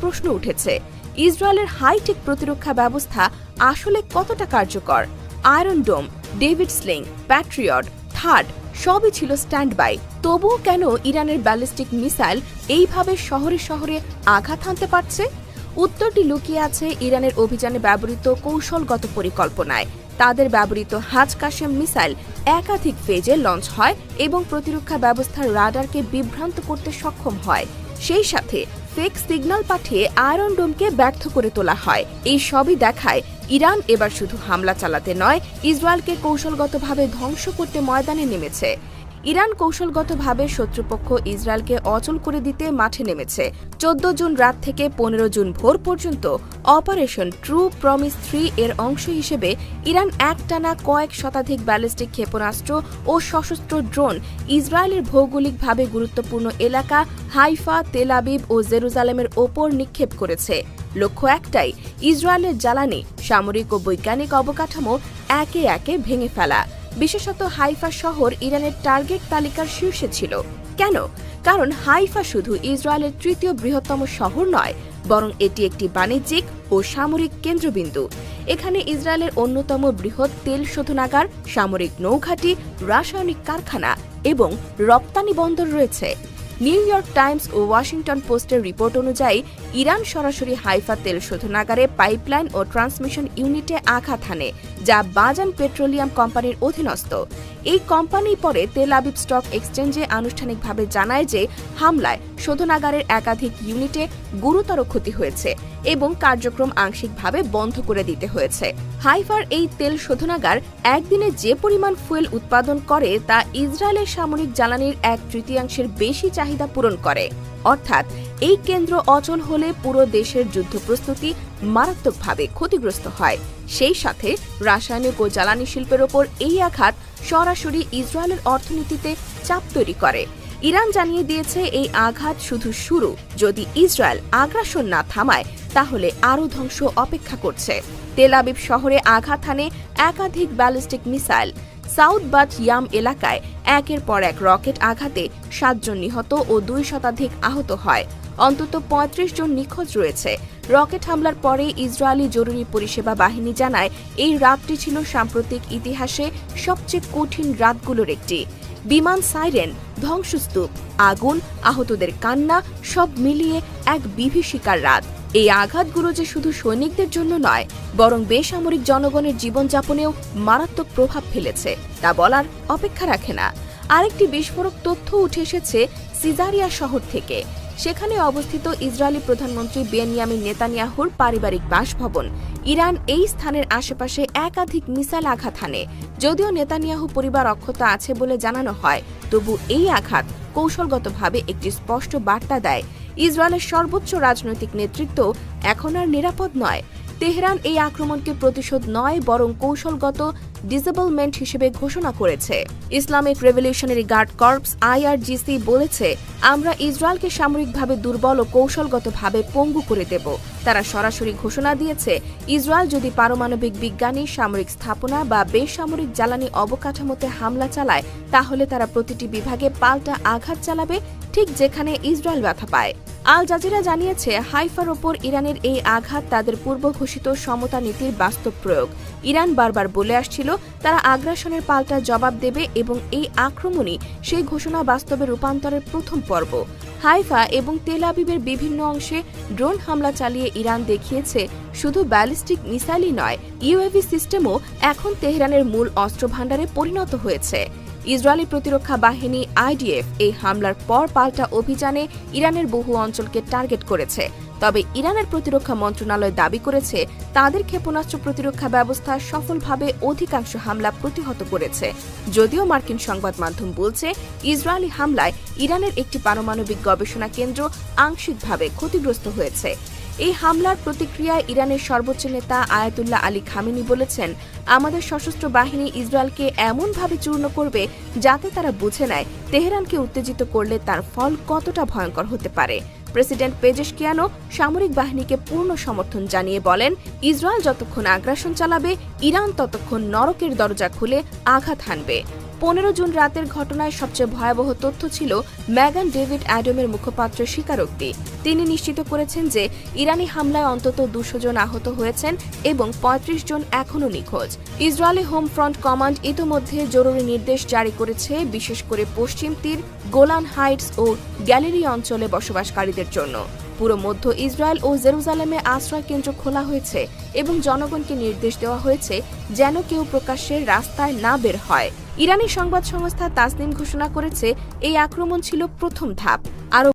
প্রশ্ন উঠেছে, ইসরায়েলের হাইটেক প্রতিরক্ষা ব্যবস্থা আসলে কতটা কার্যকর? Iron Dome David Sling Patriot THAAD সবই ছিল স্ট্যান্ড বাই তবুও কেন ইরানের ব্যালিস্টিক মিসাইল এইভাবে শহরে শহরে আঘাত হানতে পারছে? উত্তরটি লুকিয়ে আছে ইরানের অভিযানে ব্যবহৃত কৌশলগত পরিকল্পনায়। তাদের ব্যবহৃত হাজ কাশেম মিসাইল একাধিক ফেজে লঞ্চ হয় এবং প্রতিরক্ষা ব্যবস্থার রাডারকে বিভ্রান্ত করতে সক্ষম হয়। সেই সাথে ফেক সিগন্যাল পাঠিয়ে আয়রন ডোমকে ব্যর্থ করে তোলা হয়। এই সবই দেখায় ইরান এবার শুধু হামলা চালাতে নয়, ইসরায়েলকে কৌশলগতভাবে ধ্বংস করতে ময়দানে নেমেছে। ইরান কৌশলগতভাবে শত্রুপক্ষ ইসরায়েলকে অচল করে দিতে মাঠে নেমেছে। চোদ্দ জুন রাত থেকে পনেরো জুন ভোর পর্যন্ত অপারেশন ট্রু প্রমিস থ্রি এর অংশ হিসেবে ইরান একটানা কয়েক শতাধিক ব্যালিস্টিক ক্ষেপণাস্ত্র ও সশস্ত্র ড্রোন ইসরায়েলের ভৌগোলিকভাবে গুরুত্বপূর্ণ এলাকা হাইফা তেলাবিব ও জেরুজালেমের ওপর নিক্ষেপ করেছে। লক্ষ্য একটাই, ইসরায়েলের জ্বালানি, সামরিক ও বৈজ্ঞানিক অবকাঠামো একে একে ভেঙে ফেলা। বিশেষত হাইফা শহর ইরানের টার্গেট তালিকার শীর্ষে ছিল। কেন? কারণ হাইফা শুধু ইসরায়েলের তৃতীয় বৃহত্তম শহর নয়, বরং এটি একটি বাণিজ্যিক ও সামরিক কেন্দ্রবিন্দু। এখানে ইসরায়েলের অন্যতম বৃহৎ তেল শোধনাগার, সামরিক নৌঘাটি, রাসায়নিক কারখানা এবং রপ্তানি বন্দর রয়েছে। নিউ ইয়র্ক টাইমস ও ওয়াশিংটন পোস্টের রিপোর্ট অনুযায়ী, ইরান সরাসরি হাইফা তেল শোধনাগারে পাইপলাইন ও ট্রান্সমিশন ইউনিটে আঘাত হানে, যা বাজান পেট্রোলিয়াম কোম্পানির অধীনস্থ। এই কোম্পানি পরে তেল আবিব স্টক এক্সচেঞ্জে আনুষ্ঠানিকভাবে জানায় যে হামলায় শোধনাগারের একাধিক ইউনিটে গুরুতর ক্ষতি হয়েছে এবং কার্যক্রম আংশিকভাবে বন্ধ করে দিতে হয়েছে। হাইফার এই তেল শোধনাগার একদিনে যে পরিমাণ ফুয়েল উৎপাদন করে তা ইসরায়েলের সামরিক জ্বালানির এক তৃতীয়াংশের বেশি চাহিদা পূরণ করে। অর্থাৎ এই কেন্দ্র অচল হলে পুরো দেশের যুদ্ধ প্রস্তুতি মারাত্মকভাবে ক্ষতিগ্রস্ত হয়। সেই সাথে রাসায়নিক ও জ্বালানি শিল্পের ওপর এই আঘাত সরাসরি ইসরায়েলের অর্থনীতিতে চাপ তৈরি করে। ইরান জানিয়ে দিয়েছে এই আঘাত শুধু শুরু। যদি ইসরায়েল আগ্রাসন না থামায়, তাহলে আরও ধ্বংস অপেক্ষা করছে। তেল আবিব শহরে আঘাত হানে একাধিক ballistic missile. South Bat Yam এলাকায় একের পর এক রকেট আঘাতে সাতজন নিহত ও দুই শতাধিক আহত হয়। অন্তত ৩৫ জন নিখোঁজ রয়েছে। রকেট হামলার পরে ইসরায়েলি জরুরি পরিষেবা বাহিনী জানায়, এই রাতটি ছিল সাম্প্রতিক ইতিহাসে সবচেয়ে কঠিন রাতগুলোর একটি। বিমান সাইরেন, ধ্বংসস্তূপ, আগুন, আহতদের কান্না, সব মিলিয়ে এক বিভীষিকার রাত। এই আঘাতগুলো যে শুধু সৈনিকদের জন্য নয়, বরং বেসামরিক জনগণের জীবনযাপনেও মারাত্মক প্রভাব ফেলেছে, তা বলার অপেক্ষা রাখে না। আরেকটি বিস্ফোরক তথ্য উঠে এসেছে সিজারিয়া শহর থেকে। সেখানে অবস্থিত ইসরায়েলি প্রধানমন্ত্রী বেনিয়ামিন নেতানিয়াহুর পারিবারিক বাসভবন। ইরান এই স্থানের আশেপাশে একাধিক মিসাইল আঘাত হানে। যদিও নেতানিয়াহু পরিবার অক্ষত আছে বলে জানানো হয়, তবু এই আঘাত কৌশলগতভাবে একটি স্পষ্ট বার্তা দেয়। ইসরায়েলের সর্বোচ্চ রাজনৈতিক নেতৃত্ব এখন আর নিরাপদ নয়। তেহরান এই আক্রমণকে প্রতিশোধ নয়, বরং কৌশলগত ডিসেবলমেন্ট হিসেবে ঘোষণা করেছে। Islamic Revolutionary Guard Corps IRGC বলেছে, আমরা ইসরায়েলকে সামরিকভাবে দুর্বল ও কৌশলগতভাবে পঙ্গু করে দেব। তারা সরাসরি ঘোষণা দিয়েছে, ইসরায়েল যদি পারমাণবিক বিজ্ঞানী, সামরিক স্থাপনা বা বেসামরিক জ্বালানি অবকাঠামোতে হামলা চালায়, তাহলে তারা প্রতিটি বিভাগে পাল্টা আঘাত চালাবে ঠিক যেখানে ইসরায়েল ব্যথা পায়। আল জাজিরা জানিয়েছে, হাইফার ওপর ইরানের এই আঘাত তাদের পূর্ব ঘোষিত সমতা নীতির বাস্তব প্রয়োগ। ইরান বারবার বলে আসছিল, তারা আগ্রাসনের পাল্টা জবাব দেবে এবং এই আক্রমণই সেই ঘোষণা বাস্তবে রূপান্তরের প্রথম পর্ব। হাইফা এবং তেল আবিবের বিভিন্ন অংশে ড্রোন হামলা চালিয়ে ইরান দেখিয়েছে, শুধু ব্যালিস্টিক মিসাইলই নয়, ইউএভি সিস্টেমও এখন তেহরানের মূল অস্ত্র ভাণ্ডারে পরিণত হয়েছে। ইসরায়েলি প্রতিরক্ষা বাহিনী আইডিএফ এই হামলার পর পাল্টা অভিযানে ইরানের বহু অঞ্চলকে টার্গেট করেছে। তবে ইরানের প্রতিরক্ষা মন্ত্রণালয় দাবি করেছে, তাদের ক্ষেপণাস্ত্র প্রতিরক্ষা ব্যবস্থা সফলভাবে অধিকাংশ হামলা প্রতিহত করেছে। যদিও মার্কিন সংবাদ মাধ্যম বলছে, ইসরায়েলি হামলায় ইরানের একটি পারমাণবিক গবেষণা কেন্দ্র আংশিকভাবে ক্ষতিগ্রস্ত হয়েছে। এই হামলার প্রতিক্রিয়ায় ইরানের সর্বোচ্চ নেতা আয়াতুল্লাহ আলী খামেনি বলেছেন, আমাদের সশস্ত্র বাহিনী ইসরায়েলকে এমনভাবে চূর্ণ করবে যাতে তারা বুঝে নেয় তেহরানকে উত্তেজিত করলে তার ফল কতটা ভয়ঙ্কর হতে পারে। প্রেসিডেন্ট পেজেশ পেজেশকিয়ানো সামরিক বাহিনীকে পূর্ণ সমর্থন জানিয়ে বলেন, ইসরায়েল যতক্ষণ আগ্রাসন চালাবে, ইরান ততক্ষণ নরকের দরজা খুলে আঘাত হানবে। পনেরো জুন রাতের ঘটনায় সবচেয়ে ভয়াবহ তথ্য ছিল ম্যাগান ডেভিড অ্যাডমের মুখপাত্রের স্বীকারোক্তি। তিনি নিশ্চিত করেছেন যে ইরানি হামলায় অন্তত দুশো জন আহত হয়েছেন এবং ৩৫ জন এখনও নিখোঁজ। ইসরায়েলি হোম ফ্রন্ট কমান্ড ইতোমধ্যে জরুরি নির্দেশ জারি করেছে, বিশেষ করে পশ্চিম তীর, গোলান হাইটস ও গ্যালারি অঞ্চলে বসবাসকারীদের জন্য। পুরো মধ্য ইসরায়েল ও জেরুজালেমে আশ্রয় কেন্দ্র খোলা হয়েছে এবং জনগণকে নির্দেশ দেওয়া হয়েছে যেন কেউ প্রকাশ্যে রাস্তায় না বের হয়। ইরানি সংবাদ সংস্থা তাসনিম ঘোষণা করেছে, এই আক্রমণ ছিল প্রথম ধাপ। আরও